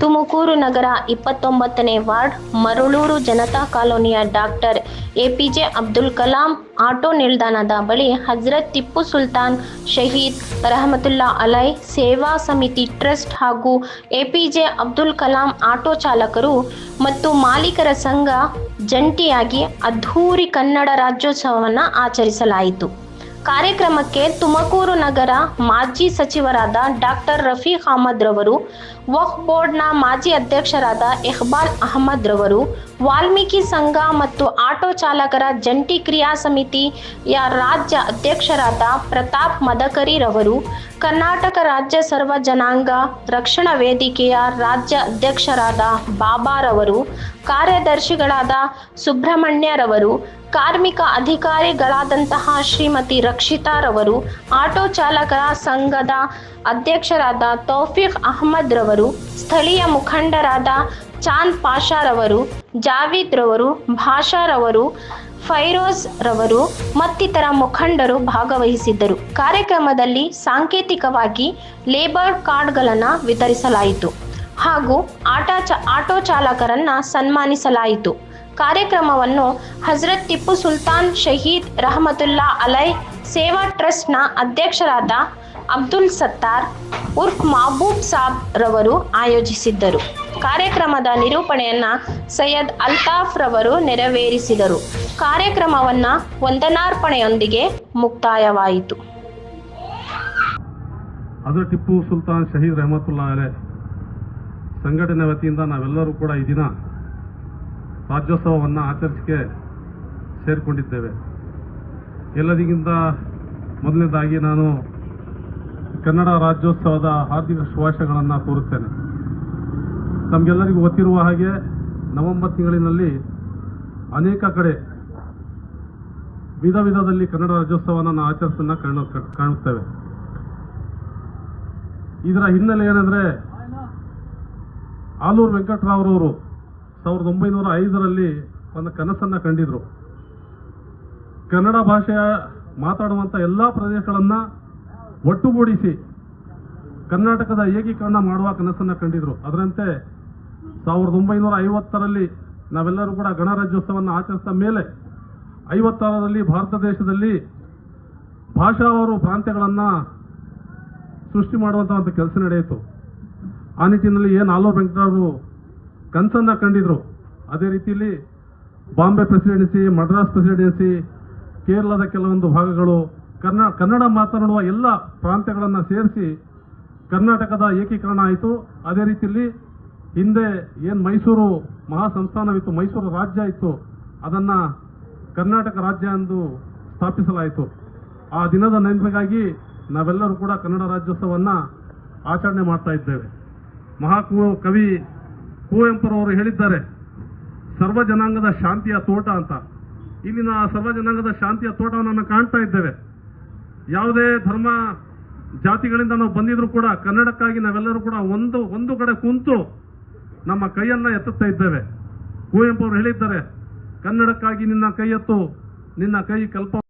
ತುಮಕೂರು ನಗರ ಇಪ್ಪತ್ತೊಂಬತ್ತನೇ ವಾರ್ಡ್, ಮರಳೂರು ಜನತಾ ಕಾಲೋನಿಯ doctor APJ Abdul Kalam auto ನಿಲ್ದಾಣದ ಬಳಿ ಹಜರತ್ ಟಿಪ್ಪು ಸುಲ್ತಾನ್ ಶಹೀದ್, ರಹಮತುಲ್ಲಾ ಅಲೈ ಸೇವಾ ಸಮಿತಿ ಟ್ರಸ್ಟ್ ಹಾಗೂ ಎಪಿಜೆ ಅಬ್ದುಲ್ ಕಲಾಂ ಆಟೋ ಚಾಲಕರು ಮತ್ತು ಮಾಲೀಕರ ಸಂಘ ಜಂಟಿಯಾಗಿ ಅದ್ಧೂರಿ ಕನ್ನಡ ರಾಜ್ಯೋತ್ಸವವನ್ನು ಆಚರಿಸಲಾಯಿತು. ಕಾರ್ಯಕ್ರಮಕ್ಕೆ ತುಮಕೂರು ನಗರ ಮಾಜಿ ಸಚಿವರಾದ ಡಾಕ್ಟರ್ ರಫೀಕ್ ಅಹಮದ್ ರವರು ವಕ್ಫ್ ಬೋರ್ಡ್ನ ಮಾಜಿ ಅಧ್ಯಕ್ಷರಾದ ಎಹ್ಬಾಲ್ ಅಹಮದ್ ರವರು, ವಾಲ್ಮೀಕಿ ಸಂಘ ಮತ್ತು ಆಟೋ ಚಾಲಕರ ಜಂಟಿ ಕ್ರಿಯಾ ಸಮಿತಿಯ ರಾಜ್ಯ ಅಧ್ಯಕ್ಷರಾದ ಪ್ರತಾಪ್ ಮದಕರಿ ರವರು, ಕರ್ನಾಟಕ ರಾಜ್ಯ ಸರ್ವ ಜನಾಂಗ ರಕ್ಷಣಾ ವೇದಿಕೆಯ ರಾಜ್ಯ ಅಧ್ಯಕ್ಷರಾದ ಬಾಬಾರವರು ಕಾರ್ಯದರ್ಶಿಗಳಾದ ಸುಬ್ರಹ್ಮಣ್ಯರವರು ಕಾರ್ಮಿಕ ಅಧಿಕಾರಿಗಳಾದಂತಹ ಶ್ರೀಮತಿ ರಕ್ಷಿತಾರವರು ಆಟೋ ಚಾಲಕರ ಸಂಘದ ಅಧ್ಯಕ್ಷರಾದ ತೌಫಿಕ್ ಅಹಮದ್ ರವರು ಸ್ಥಳೀಯ ಮುಖಂಡರಾದ ಚಾಂದ್ ಪಾಷಾರವರು ಜಾವೀದ್ ರವರು ಭಾಷಾರವರು ಫೈರೋಜ್ ರವರು ಮತ್ತಿತರ ಮುಖಂಡರು ಭಾಗವಹಿಸಿದ್ದರು. ಕಾರ್ಯಕ್ರಮದಲ್ಲಿ ಸಾಂಕೇತಿಕವಾಗಿ ಲೇಬರ್ ಕಾರ್ಡ್ಗಳನ್ನು ವಿತರಿಸಲಾಯಿತು ಹಾಗೂ ಆಟ ಆಟೋ ಚಾಲಕರನ್ನ ಸನ್ಮಾನಿಸಲಾಯಿತು. ಕಾರ್ಯಕ್ರಮವನ್ನು ಹಜರತ್ ಟಿಪ್ಪು ಸುಲ್ತಾನ್ ಶಹೀದ್ ರಹಮತುಲ್ಲಾ ಅಲೈ ಸೇವಾ ಟ್ರಸ್ಟ್ನ ಅಧ್ಯಕ್ಷರಾದ ಅಬ್ದುಲ್ ಸತ್ತಾರ್, ಉರ್ಫ್ ಮಹಬೂಬ್ ಸಾಬ್ ರವರು ಆಯೋಜಿಸಿದ್ದರು. ಕಾರ್ಯಕ್ರಮದ ನಿರೂಪಣೆಯನ್ನ ಸೈಯದ್ ಅಲ್ತಾಫ್ ರವರು ನೆರವೇರಿಸಿದರು. ಕಾರ್ಯಕ್ರಮವನ್ನು ವಂದನಾರ್ಪಣೆಯೊಂದಿಗೆ ಮುಕ್ತಾಯವಾಯಿತು. ಅದು ಟಿಪ್ಪು ಸುಲ್ತಾನ್ ಶಹೀದ್ ರಹಮತುಲ್ಲಾ ಅಲೆ, ಸಂಘಟನೆ ವತಿಯಿಂದ ನಾವೆಲ್ಲರೂ ಕೂಡ ಈ ದಿನ ರಾಜ್ಯೋತ್ಸವವನ್ನು ಆಚರಿಸಿಕೆ ಸೇರಿಕೊಂಡಿದ್ದೇವೆ. ಎಲ್ಲರಿಗಿಂತ ಮೊದಲನೇದಾಗಿ ನಾನು ಕನ್ನಡ ರಾಜ್ಯೋತ್ಸವದ ಹಾರ್ದಿಕ ಶುಭಾಶಯಗಳನ್ನು ಕೋರುತ್ತೇನೆ. ನಮಗೆಲ್ಲರಿಗೂ ಗೊತ್ತಿರುವ ಹಾಗೆ ನವೆಂಬರ್ ತಿಂಗಳಿನಲ್ಲಿ ಅನೇಕ ಕಡೆ ವಿಧ ವಿಧದಲ್ಲಿ ಕನ್ನಡ ರಾಜ್ಯೋತ್ಸವವನ್ನು ಆಚರಿಸನ್ನ ಕಾಣ ಕಾಣುತ್ತೇವೆ. ಇದರ ಹಿನ್ನೆಲೆ ಏನಂದರೆ ಆಲೂರು ವೆಂಕಟರಾವ್ರವರು ಸಾವಿರದ ಒಂಬೈನೂರ ಐದರಲ್ಲಿ ಒಂದು ಕನಸನ್ನು ಕಂಡಿದ್ರು. ಕನ್ನಡ ಭಾಷೆಯ ಮಾತಾಡುವಂಥ ಎಲ್ಲ ಪ್ರದೇಶಗಳನ್ನು ಒಟ್ಟುಗೂಡಿಸಿ ಕರ್ನಾಟಕದ ಏಕೀಕರಣ ಮಾಡುವ ಕನಸನ್ನು ಕಂಡಿದ್ರು. ಅದರಂತೆ ಸಾವಿರದ ಒಂಬೈನೂರ ಐವತ್ತರಲ್ಲಿ ನಾವೆಲ್ಲರೂ ಕೂಡ ಗಣರಾಜ್ಯೋತ್ಸವವನ್ನು ಆಚರಿಸಿದ ಮೇಲೆ ಐವತ್ತಾರರಲ್ಲಿ ಭಾರತ ದೇಶದಲ್ಲಿ ಭಾಷಾವಾರು ಪ್ರಾಂತ್ಯಗಳನ್ನು ಸೃಷ್ಟಿ ಮಾಡುವಂಥ ಒಂದು ಕೆಲಸ ನಡೆಯಿತು. ಆ ನಿಟ್ಟಿನಲ್ಲಿ ಏನು ಆಲೋ ವೆಂಕಟರಾವರು ಕನಸನ್ನು ಕಂಡಿದ್ರು. ಅದೇ ರೀತಿಯಲ್ಲಿ ಬಾಂಬೆ ಪ್ರೆಸಿಡೆನ್ಸಿ ಮಡ್ರಾಸ್ ಪ್ರೆಸಿಡೆನ್ಸಿ ಕೇರಳದ ಕೆಲವೊಂದು ಭಾಗಗಳು ಕನ್ನಡ ಕನ್ನಡ ಮಾತನಾಡುವ ಎಲ್ಲ ಪ್ರಾಂತ್ಯಗಳನ್ನು ಸೇರಿಸಿ ಕರ್ನಾಟಕದ ಏಕೀಕರಣ ಆಯಿತು. ಅದೇ ರೀತಿಯಲ್ಲಿ ಹಿಂದೆ ಏನು ಮೈಸೂರು ಮಹಾ ಸಂಸ್ಥಾನವಿತ್ತು ಮೈಸೂರು ರಾಜ್ಯ ಇತ್ತು, ಅದನ್ನು ಕರ್ನಾಟಕ ರಾಜ್ಯ ಎಂದು ಸ್ಥಾಪಿಸಲಾಯಿತು. ಆ ದಿನದ ನೆನಪಿಗಾಗಿ ನಾವೆಲ್ಲರೂ ಕೂಡ ಕನ್ನಡ ರಾಜ್ಯೋತ್ಸವವನ್ನು ಆಚರಣೆ ಮಾಡ್ತಾ ಇದ್ದೇವೆ. ಮಹಾಕವಿ ಕವಿ ಕುವೆಂಪುರವರು ಹೇಳಿದ್ದಾರೆ, ಸರ್ವ ಜನಾಂಗದ ಶಾಂತಿಯ ತೋಟ ಅಂತ. ಇಲ್ಲಿನ ಸರ್ವ ಜನಾಂಗದ ಶಾಂತಿಯ ತೋಟವನ್ನು ಕಾಣ್ತಾ ಇದ್ದೇವೆ. ಯಾವುದೇ ಧರ್ಮ ಜಾತಿಗಳಿಂದ ನಾವು ಬಂದಿದ್ರು ಕೂಡ, ಕನ್ನಡಕ್ಕಾಗಿ ನಾವೆಲ್ಲರೂ ಕೂಡ ಒಂದು ಒಂದು ಕಡೆ ಕುಂತು ನಮ್ಮ ಕೈಯನ್ನ ಎತ್ತುತ್ತಾ ಇದ್ದೇವೆ. ಕುವೆಂಪು ಅವರು ಹೇಳಿದ್ದಾರೆ, ಕನ್ನಡಕ್ಕಾಗಿ ನಿನ್ನ ಕೈ ಎತ್ತು ನಿನ್ನ ಕೈ ಕಲ್ಪ